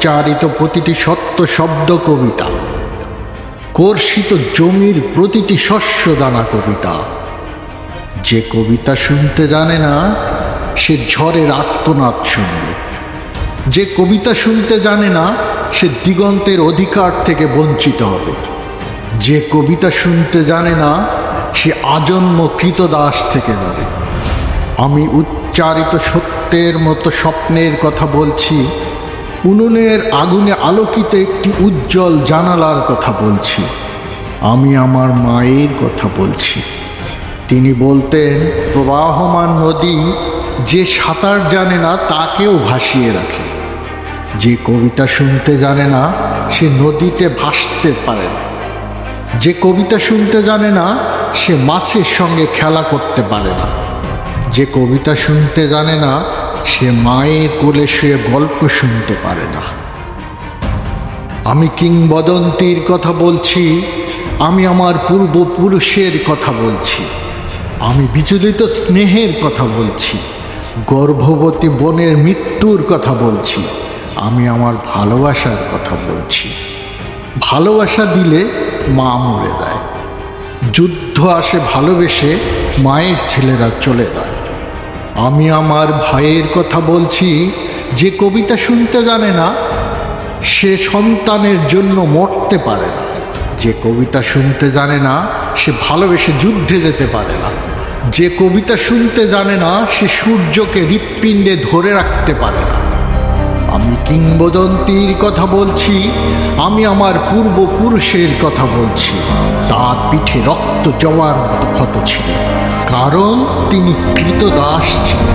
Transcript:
উচ্চারিত প্রতিটি সত্য শব্দ কবিতা, কর্ষিত জমির প্রতিটি শস্য দানা কবিতা। যে কবিতা শুনতে জানে না, সে ঝড়ের আত্মনাদ শুনবে। যে কবিতা শুনতে জানে না, সে দিগন্তের অধিকার থেকে বঞ্চিত হবে। যে কবিতা শুনতে জানে না, সে আজন্ম কৃতদাস থেকে যাবে। আমি উচ্চারিত সত্যের মতো স্বপ্নের কথা বলছি উনুনের আগুনে আলোকিত একটি উজ্জ্বল জানালার কথা বলছি। আমি আমার মায়ের কথা বলছি। তিনি বলতেন, প্রবাহমান নদী যে সাঁতার জানে না, তাকেও ভাসিয়ে রাখে। যে কবিতা শুনতে জানে না, সে নদীতে ভাসতে পারে। যে কবিতা শুনতে জানে না, সে মাছের সঙ্গে খেলা করতে পারে না। যে কবিতা শুনতে জানে না সে মায়ের কোলে শুয়ে গল্প শুনতে পারে না। আমি কিংবদন্তির কথা বলছি, আমি আমার পূর্বপুরুষের কথা বলছি, আমি বিচলিত স্নেহের কথা বলছি, গর্ভবতী বোনের মৃত্যুর কথা বলছি, আমি আমার ভালোবাসার কথা বলছি। ভালোবাসা দিলে মা মরে দেয় যুদ্ধ আসে ভালোবেসে মায়ের ছেলেরা চলে যায়। আমি আমার ভাইয়ের কথা বলছি, যে কবিতা শুনতে জানে না, সে সন্তানের জন্য মরতে পারে না। যে কবিতা শুনতে জানে না, সে ভালোবেসে যুদ্ধে যেতে পারে না। যে কবিতা শুনতে জানে না, সে সূর্যকে হৃৎপিণ্ডে ধরে রাখতে পারে না। আমি কিংবদন্তির কথা বলছি, আমি আমার পূর্বপুরুষের কথা বলছি। তার পিঠে রক্ত জমার ক্ষত ছিল, কারণ তিনি কৃতদাস ছিলেন।